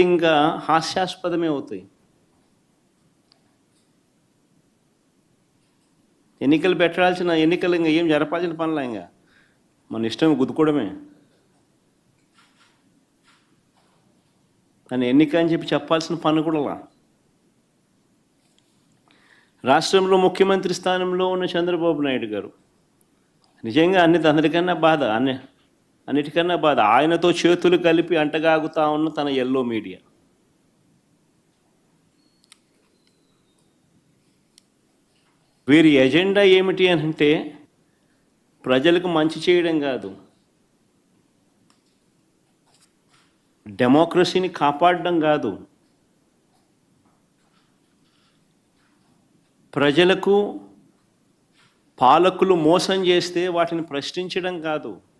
ఇంకా హాస్యాస్పదమే అవుతాయి. ఎన్నికలు పెట్టాల్సిన ఎన్నికలు ఇంకా ఏం జరపాల్సిన పనులే ఇంకా? మన ఇష్టం గుద్దుకోవడమే. కానీ ఎన్నిక అని చెప్పి చెప్పాల్సిన పని కూడా రాష్ట్రంలో ముఖ్యమంత్రి స్థానంలో ఉన్న చంద్రబాబు నాయుడు గారు. నిజంగా అన్ని అందరికన్నా బాధ అన్నీ అన్నిటికన్నా బాధ. ఆయనతో చేతులు కలిపి అంటగాగుతా ఉన్న తన ఎల్లో మీడియా వీరి ఎజెండా ఏమిటి అని అంటే ప్రజలకు మంచి చేయడం కాదు. డెమోక్రసీని కాపాడడం కాదు. ప్రజలకు పాలకులు మోసం చేస్తే వాటిని ప్రశ్నించడం కాదు.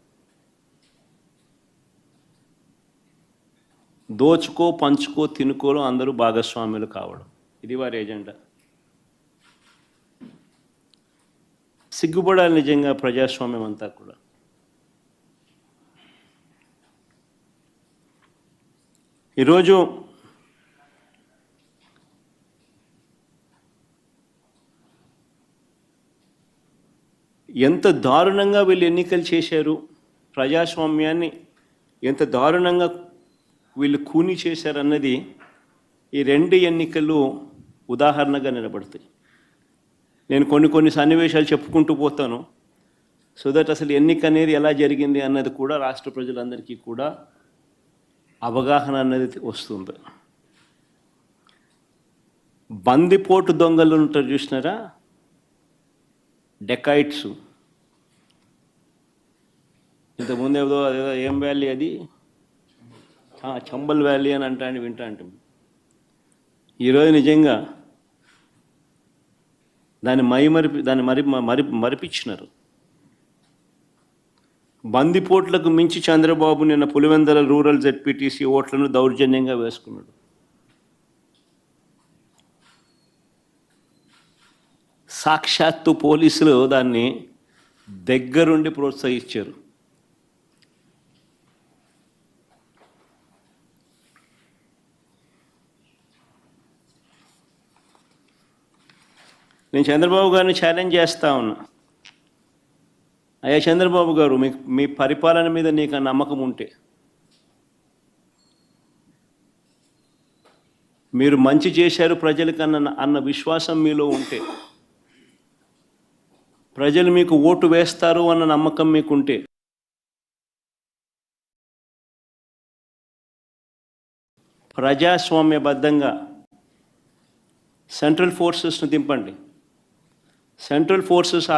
దోచుకో పంచుకో తినుకోలో అందరూ భాగస్వాములు కావడం. ఇది వారి ఎజెండా. సిగ్గుపడాలి నిజంగా ప్రజాస్వామ్యం అంతా కూడా. ఈరోజు ఎంత దారుణంగా వీళ్ళు ఎన్నికలు చేశారు ప్రజాస్వామ్యాన్ని ఎంత దారుణంగా వీళ్ళు కూని చేశారన్నది ఈ రెండు ఎన్నికలు ఉదాహరణగా నిలబడతాయి. నేను కొన్ని కొన్ని సన్నివేశాలు చెప్పుకుంటూ పోతాను. సో దట్ అసలు ఎన్నిక అనేది ఎలా జరిగింది అన్నది కూడా రాష్ట్ర ప్రజలందరికీ కూడా అవగాహన అన్నది వస్తుంది. బందిపోటు దొంగలు ఉంటారు చూసినారా? డెకాయిట్స్. ఇంతకుముందు ఏదో ఏం వ్యాలీ అది? చంబల్ వ్యాలీ అని అంటాను వింటా అంటాం. ఈరోజు నిజంగా దాన్ని మైమరిపి దాన్ని మరి మరి మరిపించినారు. బందిపోట్లకు మించి చంద్రబాబు నిన్న పులివెందల రూరల్ జెడ్పీటీసీ ఓట్లను దౌర్జన్యంగా వేసుకున్నాడు. సాక్షాత్తు పోలీసులు దాన్ని దగ్గరుండి ప్రోత్సహించారు. నేను చంద్రబాబు గారిని ఛాలెంజ్ చేస్తా ఉన్నా. అయ్యా చంద్రబాబు గారు మీ మీ పరిపాలన మీద నీకు ఆ నమ్మకం ఉంటే. మీరు మంచి చేశారు ప్రజలకు అన్న అన్న విశ్వాసం మీలో ఉంటే. ప్రజలు మీకు ఓటు వేస్తారు అన్న నమ్మకం మీకుంటే. ప్రజాస్వామ్యబద్ధంగా సెంట్రల్ ఫోర్సెస్ను దింపండి. సెంట్రల్ ఫోర్సెస్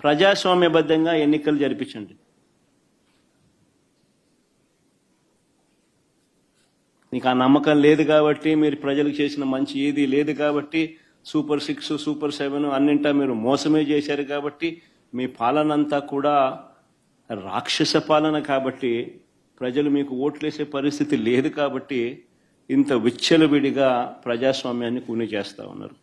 ప్రజాస్వామ్యబద్ధంగా ఎన్నికలు జరిపించండి. నీకు ఆ నమ్మకం లేదు కాబట్టి మీరు ప్రజలకు చేసిన మంచి ఏది లేదు కాబట్టి సూపర్ సిక్స్ సూపర్ సెవెన్ అన్నింటా మీరు మోసమే చేశారు కాబట్టి మీ పాలన అంతా కూడా రాక్షస పాలన కాబట్టి ప్రజలు మీకు ఓట్లేసే పరిస్థితి లేదు కాబట్టి ఇంత విచ్చలవిడిగా ప్రజాస్వామ్యాన్ని కూని చేస్తూ ఉన్నారు.